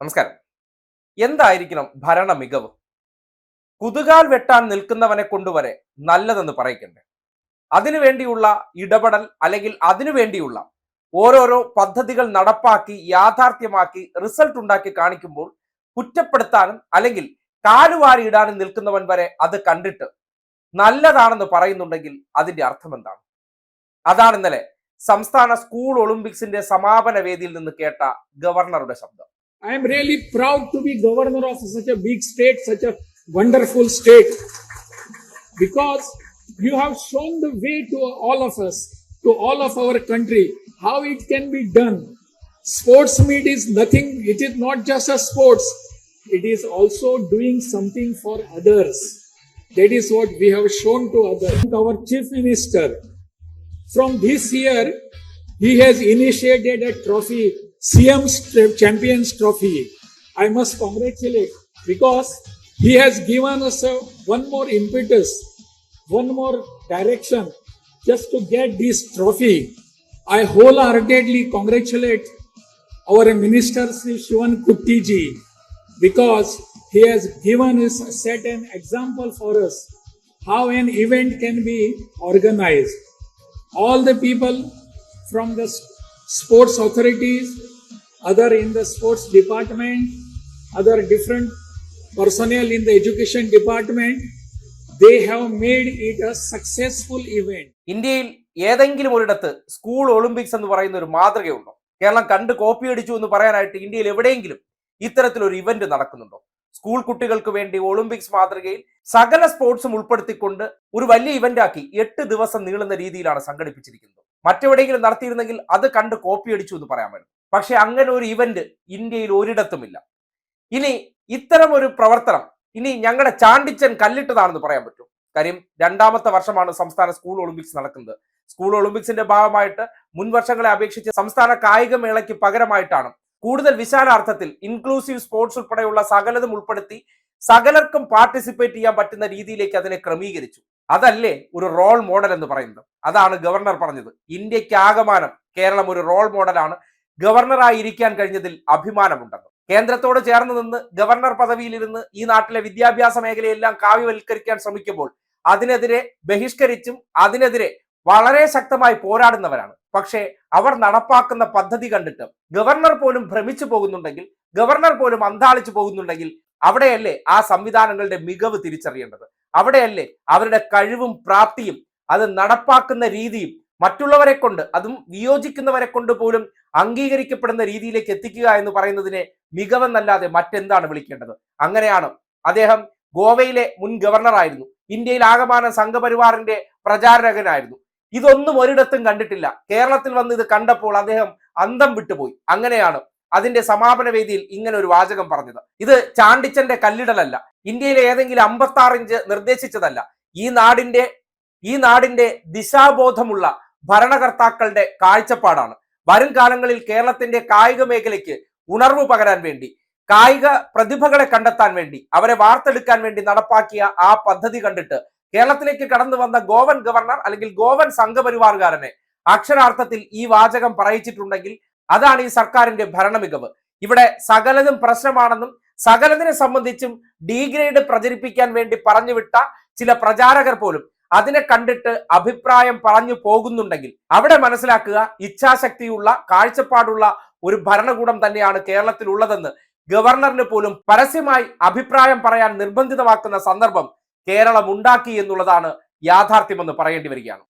നമസ്കാരം. എന്തായിരിക്കണം ഭരണ മികവ് കുതുകാൽ വെട്ടാൻ നിൽക്കുന്നവനെ കൊണ്ടുവരെ നല്ലതെന്ന് പറയിക്കണ്ടേ? അതിനുവേണ്ടിയുള്ള ഇടപെടൽ അല്ലെങ്കിൽ അതിനുവേണ്ടിയുള്ള ഓരോരോ പദ്ധതികൾ നടപ്പാക്കി യാഥാർത്ഥ്യമാക്കി റിസൾട്ട് ഉണ്ടാക്കി കാണിക്കുമ്പോൾ കുറ്റപ്പെടുത്താനും അല്ലെങ്കിൽ കാലുവാരി ഇടാനും നിൽക്കുന്നവൻ വരെ അത് കണ്ടിട്ട് നല്ലതാണെന്ന് പറയുന്നുണ്ടെങ്കിൽ അതിന്റെ അർത്ഥം എന്താണ്? അതാണ് ഇന്നലെ സംസ്ഥാന സ്കൂൾ ഒളിമ്പിക്സിന്റെ സമാപന വേദിയിൽ നിന്ന് കേട്ട ഗവർണറുടെ ശബ്ദം. I am really proud to be governor of such a big state, such a wonderful state, because you have shown the way to all of us, to all of our country, how it can be done. Sports meet is nothing, it is not just a sports, it is also doing something for others. That is what we have shown to others. Our chief minister, from this year, he has initiated a trophy, CM's Champions Trophy. I must congratulate because he has given us a, one more impetus, one more direction just to get this trophy. I wholeheartedly congratulate our minister Sri Shivan Kutti ji because he has given us set an example for us how an event can be organized all the people from the sports authorities, other in the sports department, other different personnel in the education department, they have made it a successful event. ഇന്ത്യയിൽ ഏതെങ്കിലും ഒരിടത്ത് school Olympics എന്ന് പറയുന്ന ഒരു മാതൃകയുണ്ടോ? കേരളം കണ്ട് copy അടിച്ചു എന്ന് പറയാനായിട്ട് ഇന്ത്യയിൽ എവിടെയെങ്കിലും ഇത്തരത്തിലൊരു ഇവന്റ് നടക്കുന്നുണ്ടോ? സ്കൂൾ കുട്ടികൾക്ക് വേണ്ടി ഒളിമ്പിക്സ് മാതൃകയിൽ സകല സ്പോർട്സും ഉൾപ്പെടുത്തിക്കൊണ്ട് ഒരു വലിയ ഇവന്റ് ആക്കി എട്ട് ദിവസം നീളുന്ന രീതിയിലാണ് സംഘടിപ്പിച്ചിരിക്കുന്നത്. മറ്റെവിടെയെങ്കിലും നടത്തിയിരുന്നെങ്കിൽ അത് കണ്ട് കോപ്പി അടിച്ചു എന്ന് പറയാൻ പറ്റും. പക്ഷെ അങ്ങനെ ഒരു ഇവന്റ് ഇന്ത്യയിൽ ഒരിടത്തുമില്ല. ഇനി ഇത്തരം ഒരു പ്രവർത്തനം ഇനി ഞങ്ങളുടെ ചാണ്ടിച്ചൻ കല്ലിട്ടതാണെന്ന് പറയാൻ പറ്റും. കാര്യം രണ്ടാമത്തെ വർഷമാണ് സംസ്ഥാന സ്കൂൾ ഒളിമ്പിക്സ് നടക്കുന്നത്. സ്കൂൾ ഒളിമ്പിക്സിന്റെ ഭാഗമായിട്ട് മുൻ വർഷങ്ങളെ അപേക്ഷിച്ച് സംസ്ഥാന കായിക മേളയ്ക്ക് പകരമായിട്ടാണ് കൂടുതൽ വിശാലാർത്ഥത്തിൽ ഇൻക്ലൂസീവ് സ്പോർട്സ് ഉൾപ്പെടെയുള്ള സകലതും ഉൾപ്പെടുത്തി സകലർക്കും പാർട്ടിസിപ്പേറ്റ് ചെയ്യാൻ പറ്റുന്ന രീതിയിലേക്ക് അതിനെ ക്രമീകരിച്ചു. അതല്ലേ ഒരു റോൾ മോഡൽ എന്ന് പറയുന്നത്. അതാണ് ഗവർണർ പറഞ്ഞത്. ഇന്ത്യയ്ക്ക് ആകമാനം കേരളം ഒരു റോൾ മോഡലാണ് ഗവർണറായി ഇരിക്കാൻ കഴിഞ്ഞതിൽ അഭിമാനമുണ്ടെന്ന്. കേന്ദ്രത്തോട് ചേർന്ന് നിന്ന് ഗവർണർ പദവിയിലിരുന്ന് ഈ നാട്ടിലെ വിദ്യാഭ്യാസ മേഖലയെല്ലാം കാവ്യവൽക്കരിക്കാൻ ശ്രമിക്കുമ്പോൾ അതിനെതിരെ ബഹിഷ്കരിച്ചും അതിനെതിരെ വളരെ ശക്തമായി പോരാടുന്നവരാണ്. പക്ഷേ അവർ നടപ്പാക്കുന്ന പദ്ധതി കണ്ടിട്ട് ഗവർണർ പോലും ഭ്രമിച്ചു പോകുന്നുണ്ടെങ്കിൽ ഗവർണർ പോലും അന്താളിച്ചു പോകുന്നുണ്ടെങ്കിൽ അവിടെയല്ലേ ആ സംവിധാനങ്ങളുടെ മികവ് തിരിച്ചറിയേണ്ടത്? അവിടെയല്ലേ അവരുടെ കഴിവും പ്രാപ്തിയും അത് നടപ്പാക്കുന്ന രീതിയും മറ്റുള്ളവരെ കൊണ്ട് അതും വിയോജിക്കുന്നവരെ കൊണ്ട് പോലും അംഗീകരിക്കപ്പെടുന്ന രീതിയിലേക്ക് എത്തിക്കുക എന്ന് പറയുന്നതിനെ മികവെന്നല്ലാതെ മറ്റെന്താണ് വിളിക്കേണ്ടത്? അങ്ങനെയാണ് അദ്ദേഹം ഗോവയിലെ മുൻ ഗവർണറായിരുന്നു ഇന്ത്യയിൽ ആകമാന സംഘപരിവാറിന്റെ പ്രചാരകനായിരുന്നു. ഇതൊന്നും ഒരിടത്തും കണ്ടിട്ടില്ല. കേരളത്തിൽ വന്ന് ഇത് കണ്ടപ്പോൾ അദ്ദേഹം അന്തം വിട്ടുപോയി. അങ്ങനെയാണ് അതിന്റെ സമാപന വേദിയിൽ ഇങ്ങനെ ഒരു വാചകം പറഞ്ഞത്. ഇത് ചാണ്ടിച്ചന്റെ കല്ലിടലല്ല. ഇന്ത്യയിലെ ഏതെങ്കിലും അമ്പത്തി ആറ് ഇഞ്ച് നിർദ്ദേശിച്ചതല്ല. ഈ നാടിന്റെ ഈ നാടിന്റെ ദിശാബോധമുള്ള ഭരണകർത്താക്കളുടെ കാഴ്ചപ്പാടാണ്. വരും കാലങ്ങളിൽ കേരളത്തിന്റെ കായിക മേഖലയ്ക്ക് ഉണർവ് പകരാൻ വേണ്ടി കായിക പ്രതിഭകളെ കണ്ടെത്താൻ വേണ്ടി അവരെ വാർത്തെടുക്കാൻ വേണ്ടി നടപ്പാക്കിയ ആ പദ്ധതി കണ്ടിട്ട് കേരളത്തിലേക്ക് കടന്നു വന്ന ഗോവൻ ഗവർണർ അല്ലെങ്കിൽ ഗോവൻ സംഘപരിവാറുകാരനെ അക്ഷരാർത്ഥത്തിൽ ഈ വാചകം പറയിച്ചിട്ടുണ്ടെങ്കിൽ അതാണ് ഈ സർക്കാരിന്റെ ഭരണമികവ്. ഇവിടെ സകലതും പ്രശ്നമാണെന്നും സകലതിനെ സംബന്ധിച്ചും ഡീഗ്രേഡ് പ്രചരിപ്പിക്കാൻ വേണ്ടി പറഞ്ഞുവിട്ട ചില പ്രചാരകർ പോലും അതിനെ കണ്ടിട്ട് അഭിപ്രായം പറഞ്ഞു പോകുന്നുണ്ടെങ്കിൽ അവിടെ മനസ്സിലാക്കുക ഇച്ഛാശക്തിയുള്ള കാഴ്ചപ്പാടുള്ള ഒരു ഭരണകൂടം തന്നെയാണ് കേരളത്തിൽ ഉള്ളതെന്ന് ഗവർണറിന് പോലും പരസ്യമായി അഭിപ്രായം പറയാൻ നിർബന്ധിതമാക്കുന്ന സന്ദർഭം കേരളം ഉണ്ടാക്കി എന്നുള്ളതാണ് യാഥാർത്ഥ്യമെന്ന് പറയേണ്ടി വരികയാണ്.